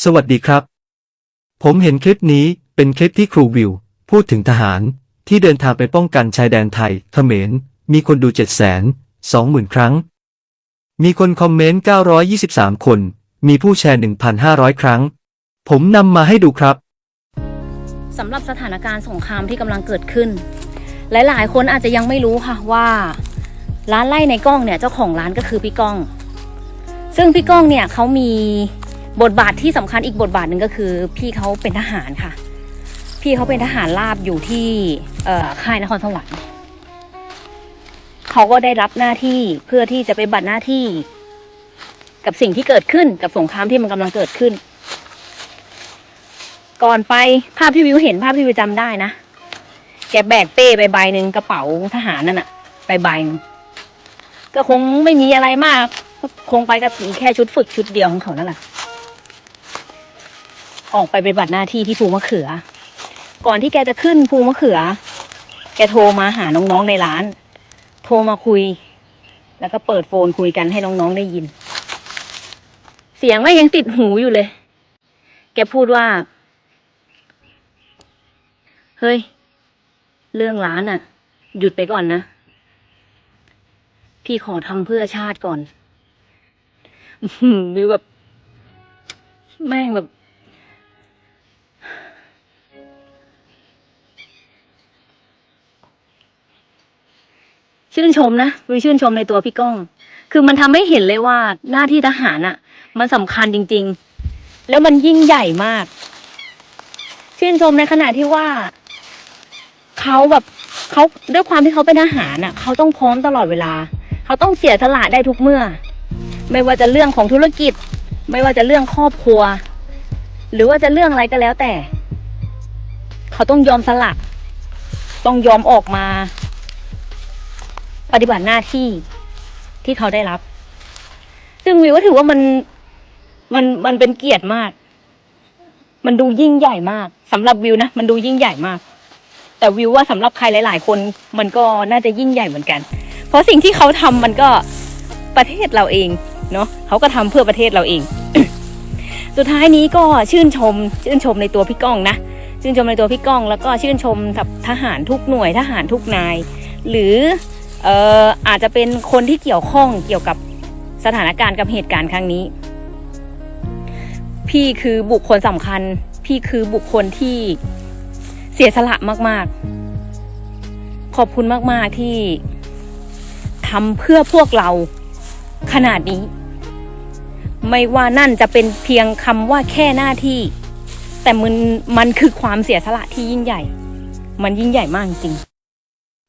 สวัสดีครับ ผมเห็นคลิปนี้เป็นคลิปที่ครูวิว พูดถึงทหารที่เดินทางไปป้องกันชายแดนไทยเขมร มีคนดู 7 2 0 0 0 0 ครั้ง มีคนคอมเมนต์ 923 คน มีผู้แชร์ 1,500 ครั้ง ผมนำมาให้ดูครับสำหรับสถานการณ์สงครามที่กำลังเกิดขึ้น หลายๆ คนอาจจะยังไม่รู้ค่ะว่า ร้านไล่ในกล้องเนี่ยเจ้าของร้านก็คือพี่ก้อง ซึ่งพี่ก้องเนี่ยเขามี บทบาทที่สำคัญอีกบทบาทหนึ่งก็คือ พี่เขาเป็นทหารค่ะ พี่เขาเป็นทหารราบอยู่ที่ค่ายนครสวรรค์เขาก็ได้รับหน้าที่เพื่อที่จะไปบัตรหน้าที่ กับสิ่งที่เกิดขึ้นกับสงครามที่มันกำลังเกิดขึ้น ก่อนไปภาพที่วิวเห็นภาพที่วิวจำได้นะแกแบกเป้ไปใบหนึ่งกระเป๋าทหารนั่นอะไปใบหนึ่งก็คงไม่มีอะไรมาก คงไปกับแค่ชุดฝึกชุดเดียวของเขานั่นแหละ ออกไปปฏิบัติหน้าที่ที่ภูมะเขือ ก่อนที่แกจะขึ้นภูมะเขือ แกโทรมาหาน้องๆในร้าน โทรมาคุย แล้วก็เปิดโฟนคุยกันให้น้องๆได้ยิน เสียงก็ยังติดหูอยู่เลย แกพูดว่า เฮ้ย เรื่องร้านอะหยุดไปก่อนนะ พี่ขอทำเพื่อชาติก่อนหรือแบบ แม่งแบบ ชื่นชมนะวิชื่นชมในตัวพี่ก้อง คือมันทำให้เห็นเลยว่าหน้าที่ทหารอะมันสำคัญจริง ๆ แล้วมันยิ่งใหญ่มาก ชื่นชมในขณะที่ว่าเขาแบบเขาด้วยความที่เขาเป็นทหารน่ะเขาต้องพร้อมตลอดเวลา เขาต้องเสียสละได้ทุกเมื่อ ไม่ว่าจะเรื่องของธุรกิจ ไม่ว่าจะเรื่องครอบครัว หรือว่าจะเรื่องอะไรก็แล้วแต่ เขาต้องยอมสละต้องยอมออกมา ปฏิบัติหน้าที่ที่เขาได้รับ ซึ่งวิวก็ถือว่ามันมันมันเป็นเกียรติมาก มันดูยิ่งใหญ่มากสำหรับวิวนะมันดูยิ่งใหญ่มาก แต่วิวว่าสำหรับใครหลาย ๆ คน มันก็น่าจะยิ่งใหญ่เหมือนกัน เพราะสิ่งที่เขาทำมันก็ประเทศเราเองเนาะเขาก็ทำเพื่อประเทศเราเอง สุดท้ายนี้ก็ชื่นชม ชื่นชมในตัวพี่ก้องนะชื่นชมในตัวพี่ก้อง แล้วก็ชื่นชมกับทหารทุกหน่วยทหารทุกนาย หรือ เอ่ออาจจะเป็นคนที่เกี่ยวข้องเกี่ยวกับสถานการณ์กับเหตุการณ์ครั้งนี้ พี่คือบุคคลสำคัญ พี่คือบุคคลที่เสียสละมาก ๆ ขอบคุณมาก ๆ ที่ทำเพื่อพวกเราขนาดนี้ ไม่ว่านั่นจะเป็นเพียงคำว่าแค่หน้าที่ แต่มันมันคือความเสียสละที่ยิ่งใหญ่ มันยิ่งใหญ่มากจริง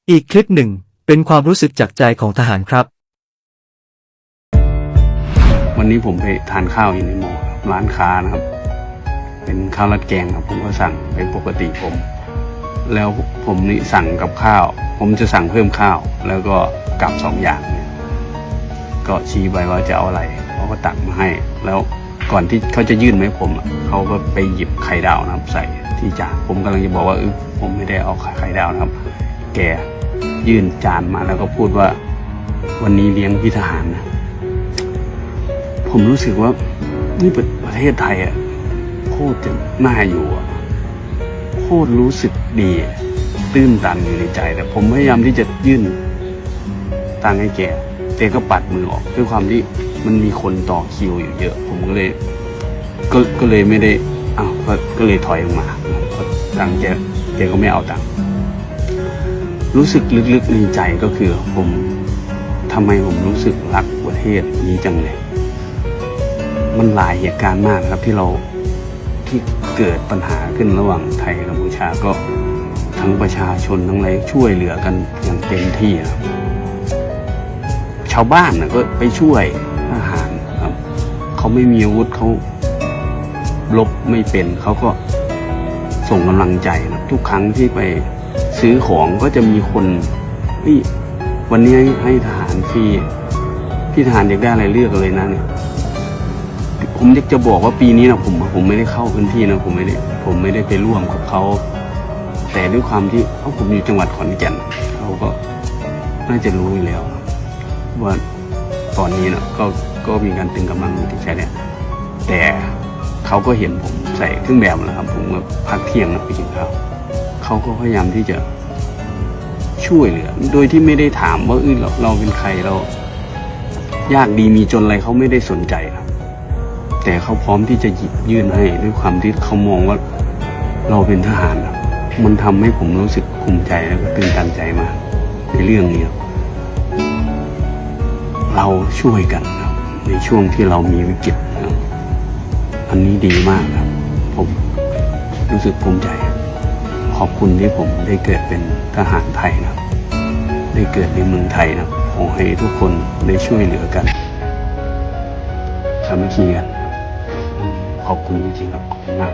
อีกคลิปหนึ่ง เป็นความรู้สึกจากใจของทหารครับ วันนี้ผมไปทานข้าวอยู่ในมอครับร้านค้านะครับ เป็นข้าวราดแกงครับผมก็สั่งเป็นปกติผม แล้วผมนี่สั่งกับข้าว ผมจะสั่งเพิ่มข้าว แล้วก็กับสองอย่างเนี่ยก็ชี้ไปว่าจะเอาอะไรเขาก็ตักมาให้ แล้วก่อนที่เขาจะยื่นมาให้ผมอะเขาก็ไปหยิบไข่ดาวนะครับ ใส่ที่จานผมกำลังจะบอกว่าเออผมไม่ได้เอาไข่ดาวนะครับ แก ยื่นจานมาแล้วก็พูดว่า วันนี้เลี้ยงพี่ทหารนะ ผมรู้สึกว่า นี่ปประเทศไทยอะโคตรจะน่าอยู่อะโคตรรู้สึกดี ตื้นตันอยู่ในใจ แต่ผมพยายามที่จะยื่นตังให้แกแกก็ปัดมือออกด้วยความที่มันมีคนต่อคิวอยู่เยอะ ผมก็เลยก็ก็เลยไม่ได้อ้าวก็เลยถอยออกมาตังแกแกก็ไม่เอาตังค์ รู้สึกลึกๆในใจก็คือผมทำไมผมรู้สึกรักประเทศนี้จังเลย มันหลายเหตุการณ์มากครับที่เราที่เกิดปัญหาขึ้นระหว่างไทยกัมพูชาก็ทั้งประชาชนทั้งอะไรช่วยเหลือกันอย่างเต็มที่ครับชาวบ้านนะก็ไปช่วยทหารครับ เขาไม่มีอาวุธเขาลบไม่เป็นเขาก็ส่งกำลังใจนะทุกครั้งที่ไป ซื้อของก็จะมีคนนี่วันนี้ให้ให้ทหารฟรีพี่ทหารอยากได้อะไรเลือกเลยนะเนี่ยผมอยากจะบอกว่าปีนี้นะผมผมไม่ได้เข้าพื้นที่นะผมไม่ได้ผมไม่ได้ไปร่วมกับเขาแต่ด้วยความที่เขาผมอยู่จังหวัดขอนแก่นเขาก็น่าจะรู้อยู่แล้ว ว่าตอนนี้นะก็ก็มีการตึงกำลังอยู่ที่ชายแดนแต่เขาก็เห็นผมใส่เครื่องแบบแล้วครับ ผมก็พักเที่ยงนะไปกินข้าว เขาก็พยายามที่จะช่วยเหลือ โดยที่ไม่ได้ถามว่าเออเราเราเป็นใครเรา ยากดีมีจนอะไรเขาไม่ได้สนใจครับ แต่เขาพร้อมที่จะหยิบยื่นให้ด้วยความที่เขามองว่าเราเป็นทหารครับมันทำให้ผมรู้สึกภูมิใจแล้วก็ตื่นตันใจมากในเรื่องนี้ครับเราช่วยกันครับ ในช่วงที่เรามีวิกฤตครับอันนี้ดีมากครับ ผมรู้สึกภูมิใจครับ ขอบคุณที่ผมได้เกิดเป็นทหารไทยนะครับ ได้เกิดในเมืองไทยนะขอให้ทุกคนได้ช่วยเหลือกันสามัคคีกันครับขอบคุณจริงๆครับขอบคุณมาก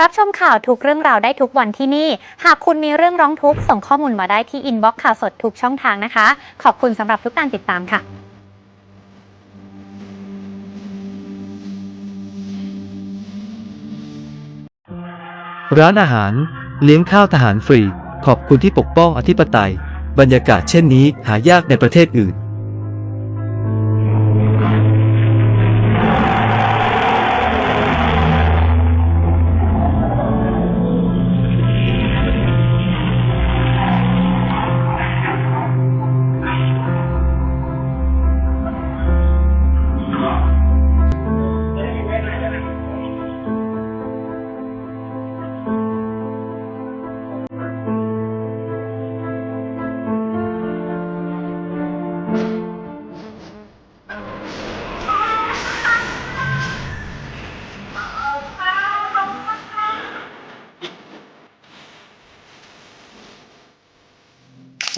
รับชมข่าวทุกเรื่องราวได้ทุกวันที่นี่ หากคุณมีเรื่องร้องทุกข์ส่งข้อมูลมาได้ที่อินบ็อกซ์ข่าวสดทุกช่องทางนะคะ ขอบคุณสำหรับทุกการติดตามค่ะร้านอาหาร เลี้ยงข้าวทหารฟรี ขอบคุณที่ปกป้องอธิปไตย บรรยากาศเช่นนี้หายากในประเทศอื่น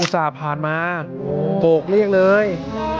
อุตส่าห์ผ่านมาโบกเรียกเลย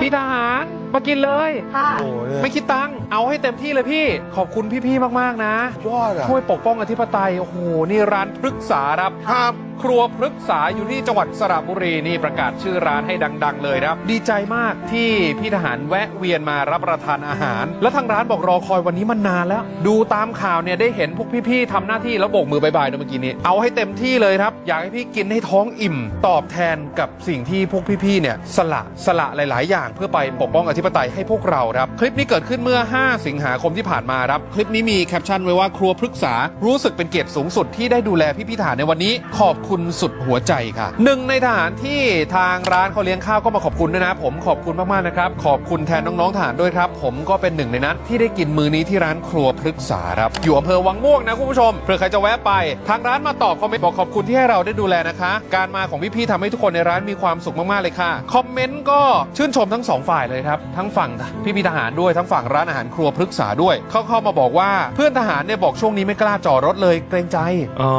พี่ทหารมากินเลยโอ้ยไม่คิดตังค์เอาให้เต็มที่เลยพี่ ขอบคุณพี่ๆมากๆนะ ยอดอะช่วยปกป้องอธิปไตย โอ้โห นี่ร้านพฤกษาครับ ครับ ครัวพฤกษาอยู่ที่จังหวัดสระบุรีนี่ประกาศชื่อร้านให้ดัง ๆ เลยครับ ดีใจมากที่พี่ทหารแวะเวียนมารับประทานอาหาร แล้วทางร้านบอกรอคอยวันนี้มันนานแล้ว ดูตามข่าวเนี่ยได้เห็นพวกพี่ๆทำหน้าที่แล้วโบกมือบายบายด้วยเมื่อกี้นี้ เอาให้เต็มที่เลยครับ อยากให้พี่กินให้ท้องอิ่ม ตอบแทนกับสิ่งที่พวกพี่ๆเนี่ยสละสละหลาย ๆ อย่างเพื่อไปปกป้องอธิปไตยให้พวกเราครับคลิปนี้เกิดขึ้นเมื่อ 5 สิงหาคมที่ผ่านมาครับคลิปนี้มีแคปชั่นไว้ว่าครัวพฤกษารู้สึกเป็นเกียรติสูงสุดที่ได้ดูแลพี่ๆทหารในวันนี้ขอบคุณสุดหัวใจค่ะหนึ่งในทหารที่ทางร้านเขาเลี้ยงข้าวก็มาขอบคุณด้วยนะ ผมขอบคุณมากๆนะครับขอบคุณแทนน้องๆทหารด้วยครับ ผมก็เป็นหนึ่งในนั้น ที่ได้กินมื้อนี้ที่ร้านครัวพฤกษาครับอยู่อำเภอวังม่วงนะคุณผู้ชมเผื่อใครจะแวะไป ทางร้านมาตอบคอมเมนต์บอกขอบคุณที่ให้เราได้ดูแลนะคะ การมาของพี่ๆทำให้ทุกคนในร้านมีความสุขมากๆเลยค่ะคอมเมนต์ก็ชื่นชมทั้งสองฝ่ายเลยครับทั้งฝั่งพี่ๆทหารด้วยทั้งฝั่งร้านอาหารครัวพฤกษาด้วยเขาเข้ามาบอกว่าเพื่อนทหารเนี่ยบอกช่วงนี้ไม่กล้าจอดรถเลยเกรงใจอ๋อ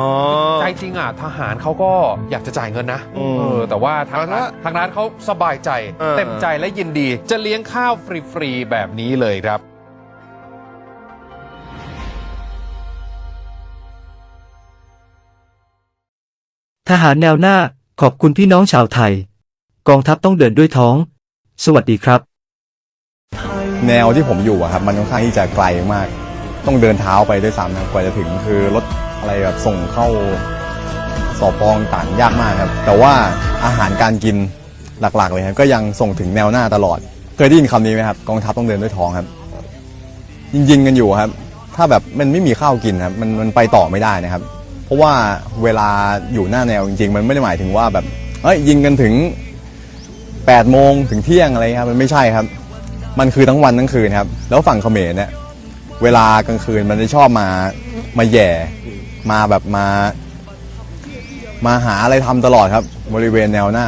ใจจริงอะทหารเขาก็อยากจะจ่ายเงินนะอืมเออแต่ว่าทางเอาร้านละทางร้านเขาสบายใจ เออ เต็มใจและยินดี จะเลี้ยงข้าวฟรีๆแบบนี้เลยครับ ทหารแนวหน้าขอบคุณพี่น้องชาวไทย กองทัพต้องเดินด้วยท้อง สวัสดีครับ แนวที่ผมอยู่อะครับมันค่อนข้างที่จะไกลมาก ต้องเดินเท้าไปด้วยซ้ำนะครับกว่าจะถึงคือรถอะไรแบบส่งเข้า สอปองต่างยากมากครับ แต่ว่าอาหารการกินหลักๆเลยครับก็ยังส่งถึงแนวหน้าตลอด เคยได้ยินคำนี้ไหมครับกองทัพต้องเดินด้วยท้องครับ ยิงๆกันอยู่ครับ ถ้าแบบมันไม่มีข้าวกินครับมันมันไปต่อไม่ได้นะครับ เพราะว่าเวลาอยู่หน้าแนวจริง ๆ มันไม่ได้หมายถึงว่าแบบเอ้ยยิงกันถึง8โมงถึงเที่ยงอะไรครับมันไม่ใช่ครับ มันคือทั้งวันทั้งคืนครับ แล้วฝั่งเขมรเนี่ยเวลากลางคืนมันจะชอบมามาแย่มาแบบมา มาหาอะไรทำตลอดครับ บริเวณแนวหน้า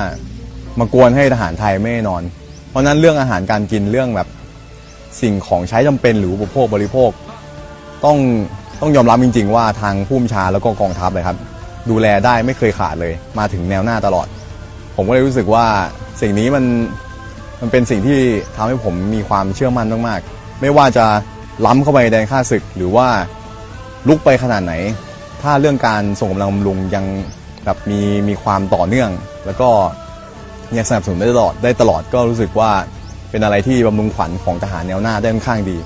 มากวนให้ทหารไทยไม่นอน เพราะนั้นเรื่องอาหารการกินเรื่องแบบสิ่งของใช้จำเป็นหรืออุปโภคบริโภค ต้องต้องยอมรับจริง ๆ ว่าทางผู้บัญชาแล้วก็กองทัพเลยครับ ดูแลได้ไม่เคยขาดเลย มาถึงแนวหน้าตลอด ผมก็เลยรู้สึกว่าสิ่งนี้มันมันเป็นสิ่งที่ทำให้ผมมีความเชื่อมั่นมากๆ ไม่ว่าจะล้ำเข้าไปแดนข้าศึกหรือว่าลุกไปขนาดไหน ถ้าเรื่องการส่งกำลังบำรุงยัง แบบมีมีความต่อเนื่อง แล้วก็ยังสนับสนุนได้ตลอดได้ตลอดก็รู้สึกว่าเป็นอะไรที่บำรุงขวัญของทหารแนวหน้าได้ค่อนข้างดี